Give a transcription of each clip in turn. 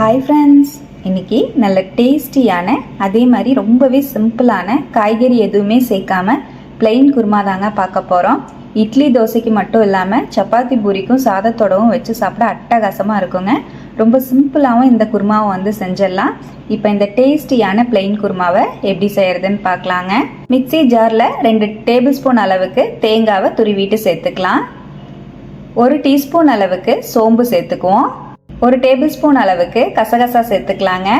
Hi friends இன்னைக்கு நல்ல டேஸ்டியான அதே மாதிரி ரொம்பவே சிம்பிளான காய்கறி எதுவுமே சேர்க்காம பிளெயின் குருமா தாங்க பார்க்க போகிறோம் இட்லி தோசைக்கு மட்டும் இல்லாமல் சப்பாத்தி பூரிக்கும் சாதத்தோடவும் வச்சு சாப்பிட அட்டகாசமாக இருக்குங்க. ரொம்ப சிம்பிளாகவும் இந்த குருமாவை வந்து செஞ்சிடலாம். இப்போ இந்த டேஸ்டியான பிளெயின் குருமாவை எப்படி செய்யறதுன்னு பார்க்கலாங்க. மிக்ஸி ஜாரில் ரெண்டு டேபிள் ஸ்பூன் அளவுக்கு தேங்காவை துருவிட்டு சேர்த்துக்கலாம். ஒரு டீஸ்பூன் அளவுக்கு சோம்பு சேர்த்துக்குவோம். ஒரு டேபிள் ஸ்பூன் அளவுக்கு கசகசா சேர்த்துக்கலாங்க.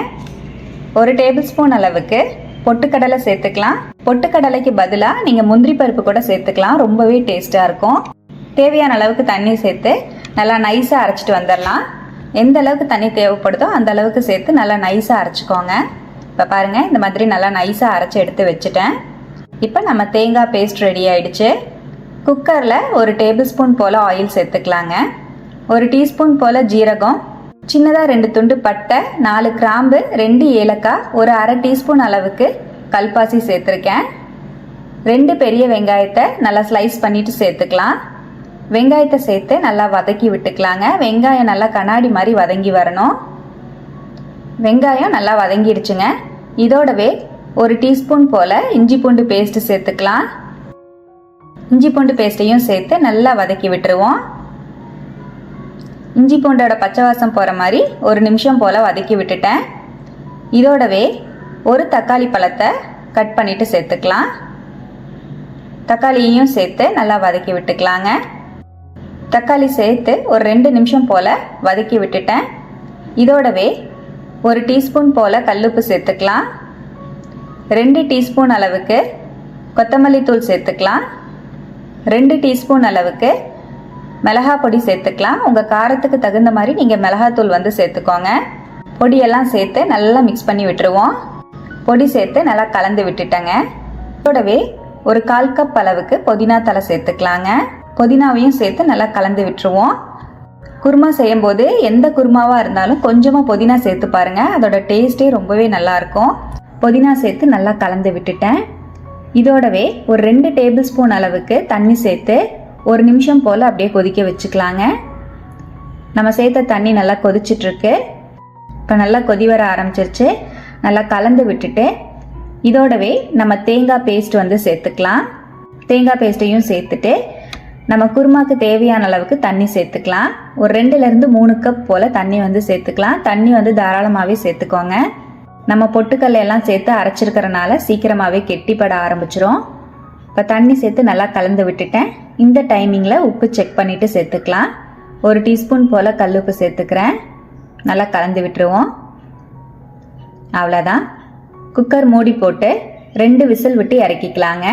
ஒரு டேபிள் ஸ்பூன் அளவுக்கு பொட்டுக்கடலை சேர்த்துக்கலாம். பொட்டுக்கடலைக்கு பதிலாக நீங்கள் முந்திரி பருப்பு கூட சேர்த்துக்கலாம். ரொம்பவே டேஸ்ட்டாக இருக்கும். தேவையான அளவுக்கு தண்ணி சேர்த்து நல்லா நைஸாக அரைச்சிட்டு வந்துடலாம். எந்த அளவுக்கு தண்ணி தேவைப்படுதோ அந்த அளவுக்கு சேர்த்து நல்லா நைஸாக அரைச்சிக்கோங்க. இப்போ பாருங்கள் இந்த மாதிரி நல்லா நைஸாக அரைச்சி எடுத்து வச்சுட்டேன். இப்போ நம்ம தேங்காய் பேஸ்ட் ரெடி ஆயிடுச்சு. குக்கரில் ஒரு டேபிள் ஸ்பூன் போல் ஆயில் சேர்த்துக்கலாங்க. ஒரு டீஸ்பூன் போல் ஜீரகம் சின்னதாக ரெண்டு துண்டு பட்டை நாலு கிராம்பு ரெண்டு ஏலக்காய் ஒரு அரை டீஸ்பூன் அளவுக்கு கல்பாசி சேர்த்துருக்கேன். ரெண்டு பெரிய வெங்காயத்தை நல்லா ஸ்லைஸ் பண்ணிட்டு சேர்த்துக்கலாம். வெங்காயத்தை சேர்த்து நல்லா வதக்கி விட்டுக்கலாங்க. வெங்காயம் நல்லா கண்ணாடி மாதிரி வதங்கி வரணும். வெங்காயம் நல்லா வதங்கிடுச்சுங்க. இதோடவே ஒரு டீஸ்பூன் போல் இஞ்சி பூண்டு பேஸ்ட்டு சேர்த்துக்கலாம். இஞ்சி பூண்டு பேஸ்ட்டையும் சேர்த்து நல்லா வதக்கி விட்டுருவோம். இஞ்சி பூண்டோட பச்சை வாசம் போகிற மாதிரி ஒரு நிமிஷம் போல் வதக்கி விட்டுட்டேன். இதோடவே ஒரு தக்காளி பழத்தை கட் பண்ணிவிட்டு சேர்த்துக்கலாம். தக்காளியையும் சேர்த்து நல்லா வதக்கி விட்டுக்கலாங்க. தக்காளி சேர்த்து ஒரு ரெண்டு நிமிஷம் போல் வதக்கி விட்டுட்டேன். இதோடவே ஒரு டீஸ்பூன் போல் கல்லுப்பு சேர்த்துக்கலாம். ரெண்டு டீஸ்பூன் அளவுக்கு கொத்தமல்லி தூள் சேர்த்துக்கலாம். ரெண்டு டீஸ்பூன் அளவுக்கு மிளகா பொடி சேர்த்துக்கலாம். உங்கள் காரத்துக்கு தகுந்த மாதிரி நீங்கள் மிளகாத்தூள் வந்து சேர்த்துக்கோங்க. பொடியெல்லாம் சேர்த்து நல்லா மிக்ஸ் பண்ணி விட்டுருவோம். பொடி சேர்த்து நல்லா கலந்து விட்டுட்டேங்க. கூடவே ஒரு கால் கப் அளவுக்கு புதினா தலை சேர்த்துக்கலாங்க. புதினாவையும் சேர்த்து நல்லா கலந்து விட்டுருவோம். குருமா செய்யும்போது எந்த குருமாவாக இருந்தாலும் கொஞ்சமாக புதினா சேர்த்து பாருங்கள் அதோட டேஸ்ட்டே ரொம்பவே நல்லாயிருக்கும் புதினா சேர்த்து நல்லா கலந்து விட்டுட்டேன். இதோடவே ஒரு ரெண்டு டேபிள் ஸ்பூன் அளவுக்கு தண்ணி சேர்த்து ஒரு நிமிஷம் போல் அப்படியே கொதிக்க வச்சுக்கலாங்க. நம்ம சேர்த்த தண்ணி நல்லா கொதிச்சிட்ருக்கு. இப்போ நல்லா கொதி வர ஆரம்பிச்சிருச்சு. நல்லா கலந்து விட்டுட்டு இதோடவே நம்ம தேங்காய் பேஸ்ட் வந்து சேர்த்துக்கலாம். தேங்காய் பேஸ்ட்டையும் சேர்த்துட்டு நம்ம குருமாக்கு தேவையான அளவுக்கு தண்ணி சேர்த்துக்கலாம். ஒரு ரெண்டுலேருந்து மூணு கப் போல் தண்ணி வந்து சேர்த்துக்கலாம். தண்ணி வந்து தாராளமாகவே சேர்த்துக்கோங்க. நம்ம பொட்டுக்கல்ல எல்லாம் சேர்த்து அரைச்சிருக்கிறனால சீக்கிரமாகவே கெட்டிப்பட ஆரம்பிச்சிரும். இப்போ தண்ணி சேர்த்து நல்லா கலந்து விட்டுட்டேன். இந்த டைமிங்கில் உப்பு செக் பண்ணிவிட்டு சேர்த்துக்கலாம். ஒரு டீஸ்பூன் போல் கல்லுப்பு சேர்த்துக்கிறேன். நல்லா கலந்து விட்டுருவோம். அவ்வளோதான் குக்கர் மூடி போட்டு ரெண்டு விசில் விட்டு இறக்கிக்கலாங்க.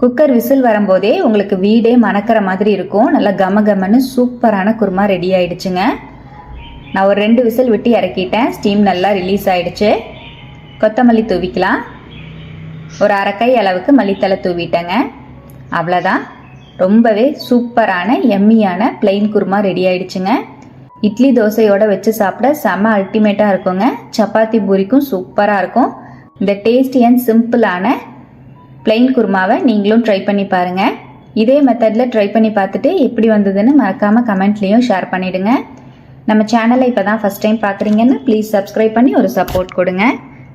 குக்கர் விசில் வரும்போதே உங்களுக்கு வீடே மணக்கிற மாதிரி இருக்கும். நல்லா கம கமன்னு சூப்பரான குருமா ரெடி ஆயிடுச்சுங்க. நான் ஒரு ரெண்டு விசில் விட்டு இறக்கிட்டேன். ஸ்டீம் நல்லா ரிலீஸ் ஆயிடுச்சு. கொத்தமல்லி தூவிக்கலாம். ஒரு அரைக்கை அளவுக்கு மல்லித்தலை தூவிட்டேங்க. அவ்வளோதான் ரொம்பவே சூப்பரான எம்மியான பிளெயின் குருமா ரெடி ஆயிடுச்சுங்க. இட்லி தோசையோட வச்சு சாப்பிட செம அல்டிமேட்டாக இருக்குங்க. சப்பாத்தி பூரிக்கும் சூப்பராக இருக்கும். இந்த டேஸ்டி அண்ட் சிம்பிளான பிளெயின் குருமாவை நீங்களும் ட்ரை பண்ணி பாருங்கள் இதே மெத்தடில் ட்ரை பண்ணி பார்த்துட்டு எப்படி வந்ததுன்னு மறக்காமல் கமெண்ட்லேயும் ஷேர் பண்ணிவிடுங்க நம்ம சேனலை இப்போ தான் ஃபஸ்ட் டைம் பார்க்குறீங்கன்னா ப்ளீஸ் சப்ஸ்கிரைப் பண்ணி ஒரு சப்போர்ட் கொடுங்க.